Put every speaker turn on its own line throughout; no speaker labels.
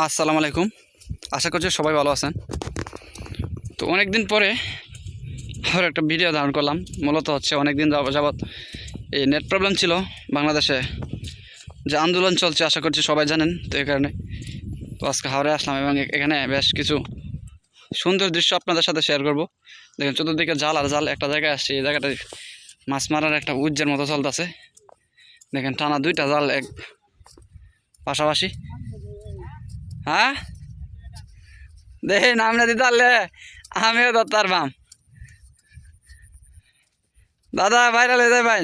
আসসালামু আলাইকুম। আশা করছি সবাই ভালো আছেন। তো অনেক দিন পরে আবার একটা ভিডিও ধারণ করলাম। মূলত হচ্ছে অনেক দিন যাবৎ এই নেট প্রবলেম ছিল বাংলাদেশে। যে আন্দোলন চলছে, আশা করছি সবাই জানেন। তো এই কারণে তো আজকে হাওড়ে আসলাম এবং এখানে বেশ কিছু সুন্দর দৃশ্য আপনাদের সাথে শেয়ার করব। দেখেন চতুর্দিকে জাল আর জাল একটা জায়গায় আসছে। এই জায়গাটায় মাছ মারার একটা উজ্জের মতো চলতেছে। দেখেন টানা দুইটা জাল এক পাশাপাশি। হ্যাঁ? দেখি নাম না দিতে পারলে আমিও ধরতার বাম দাদা ভাইরাল হয়ে যায় ভাই।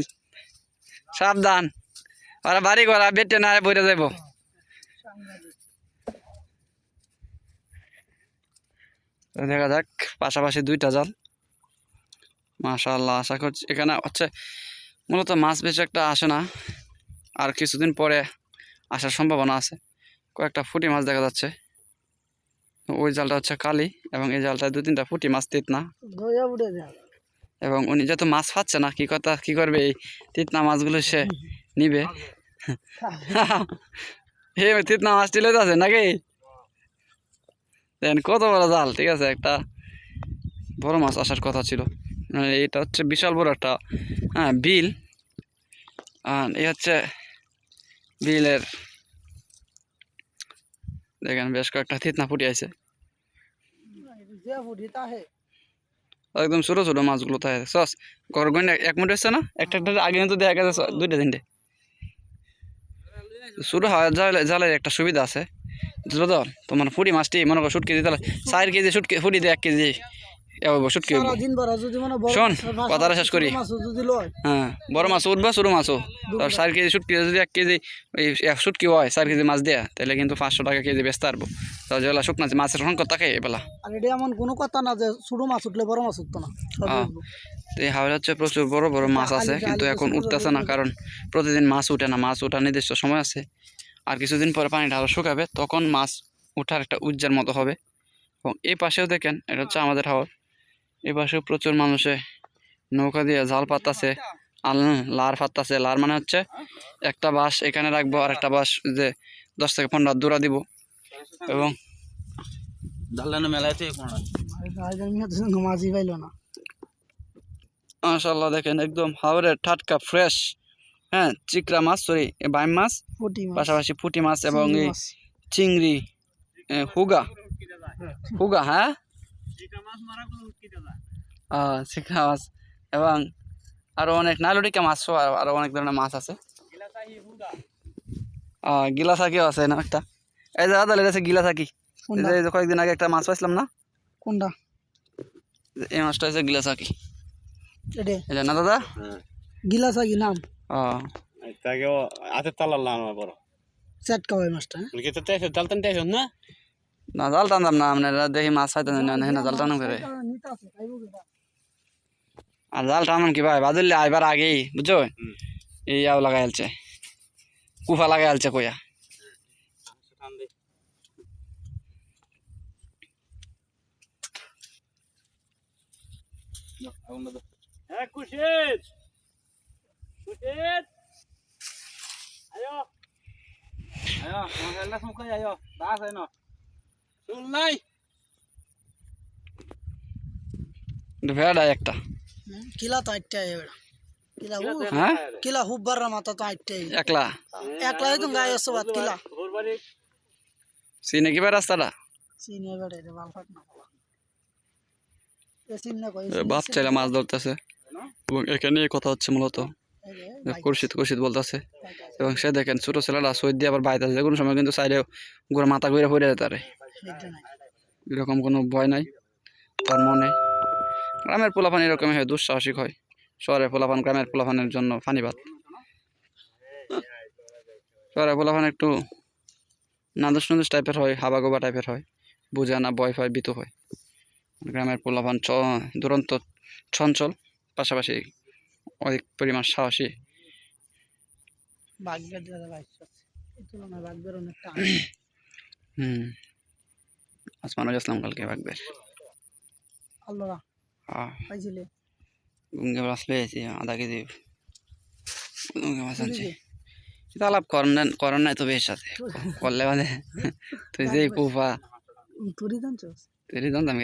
সাবধান। ওরা বাড়ি করা বেটে না বইরে যাইব। দেখা যাক, পাশাপাশি দুইটা জাল। মাশাল্লাহ আশা করছি এখানে হচ্ছে, মূলত মাছ বেশি একটা আসে না। আর কিছুদিন পরে আসার সম্ভাবনা আছে। কয়েকটা ফুটি মাছ দেখা যাচ্ছে। ওই জালটা হচ্ছে কালি এবং এই জালটা দু তিনটা ফুটি মাছ তিতনা। এবং উনি যেহেতু মাছ পাচ্ছে না কি কথা কি করবে এই তিতনা মাছগুলো সে নিবে? হে তিতনা মাছ টিলে আছে নাকি? দেখেন কত বড় জাল ঠিক আছে একটা বড় মাছ আসার কথা ছিল। মানে এটা হচ্ছে বিশাল বড় একটা হ্যাঁ বিল। আর এই হচ্ছে বিলের দেখেন বেশ কয়েকটা থিতনা ফুটে আছে। একদম ছোটো ছোটো মাছগুলো তাই সস ঘর গন্ডে এক মিনিট হচ্ছে না? একটা একটা আগে তো দেখা গেছে দুইটা তিনটে। ছোটো জালের একটা সুবিধা আছে। বুঝলো তোমার ফুটি মাছটি মনে করো কেজি দিতে চার কেজি শুটকি ফুটি দিয়ে এক কেজি। শোন, কথাটা শেষ করি। হ্যাঁ বড় মাছ উঠবা ছোটো মাছও। আর চার কেজি যদি এক কেজি ওই এক হয় চার কেজি মাছ দেয়া তাহলে কিন্তু পাঁচশো টাকা কেজি বেচতে পারব। শুকনা মাছের সংকট থাকে এবেলা
আর এটা এমন কোনো কথা না যে ছোট মাছ উঠলে বড় মাছ উঠতো না
হ্যাঁ। তো এই হাওড়ে হচ্ছে প্রচুর বড় বড় মাছ আছে কিন্তু এখন উঠতেছে না কারণ প্রতিদিন মাছ উঠে না মাছ ওঠার নির্দিষ্ট সময় আছে। আর কিছুদিন পরে পানিটা আরও শুকাবে তখন মাছ ওঠার একটা উজ্জার মতো হবে। এবং এই পাশেও দেখেন এটা হচ্ছে আমাদের হাওর এই পাশেও প্রচুর মানুষে নৌকা দিয়ে জাল পাতাছে আল লার পাতাছে লার মানে হচ্ছে একটা বাঁশ এখানে রাখব আর একটা বাঁশ যে দশ থেকে পনেরো হাত দূরা দিব। এবং মাশাল্লাহ দেখেন একদম হাওড়ের টাটকা ফ্রেশ হ্যাঁ চিকরা মাছ সরি বাইম মাছ পাশাপাশি পুঁটি মাছ এবং
চিংড়ি
এই চিংড়ি এ, হুগা। হুগা হ্যাঁ? আহ, মাছ এবং আরও অনেক নাইলটিকা মাছও আর- আরও অনেক ধরনের মাছ আছে। আহ, গিলা থাকিও আছে না একটা? এই যে আদালের আছে গিলা থাকি এই যে- কয়েকদিন আগে একটা মাছ পাইছিলাম না?
কোনটা?
এই মাছটা হচ্ছে গিলা থাকি
এটা
না দাদা?
গিলাস আগে নাম।
আহ,
তাকে হাতে তালাল আমার বড়।
সেট কাবাই মাছটা হ্যাঁ?
বলকে তো তেইশ না?
না জাল টানতাম না আপনারা দেখি মাছ পাইতেন না না জাল টানো করে
নিতে আছে, খাইবো কিটা?
আর জাল টানাম কি ভাই বাদুল্লে আইবার আগেই বুঝছ এই আও লাগাই আলছে কুফা লাগাই আলছে কইয়া
হ্যাঁ কুশিত কুশিত আয়ো আয়ো মহল্লা সুখাই আয়ো দাস আয় না শুন নাই
ভেড়া একটা।
কিলা তো আটটাই এবার কিলা উ
হ্যাঁ?
কিলা হুব্বার মাথা তো আটটাই
একলা।
একলাই তো গায়ে আসছে বাদ কিলা।
ওর
কিবা রাস্তাটা
চিনি এবার এটা ভালো না পালা এ চিন না কই
বাপ ছেলে মাছ ধরতেছে। এবং এখানে কথা হচ্ছে মূলত। কুরশিদ কুরশিদ বলতেছে। এবং সে দেখেন ছোট ছেলেরা সই দিয়ে আবার বাইতে যে কোনো সময় কিন্তু সাইডে গোড়া মাথা ঘুরে পড়ে যেতে পারে। এরকম কোনো ভয় নাই তার মনে। গ্রামের পোলাপান এরকমই হয় দুঃসাহসিক হয়। শহরের পোলাপান গ্রামের পোলাপানের জন্য ফানিবাদ শহরের পোলাপান একটু নাদুস নাদুস টাইপের হয় হাবা গোবা টাইপের হয়। বুঝে না ভয় ভয় ভীত হয়। গ্রামের পোলাপান চ দুরন্ত চঞ্চল। পাশাপাশি অধিক পরিমাণ সাহসী।
দাদা
হুম। আসমানুল ইসলাম কালকে ভাগবে
আল্লাহ।
হ্যাঁ গুঙ্গে মাছ পেয়েছি আধা কেজি। গুঙ্গে মাছ আনছি। আলাপ করেন করেন নাই তো বেশ সাথে করলে মানে তুই যে কুফা
তুরি জানছস
তুই জানতাম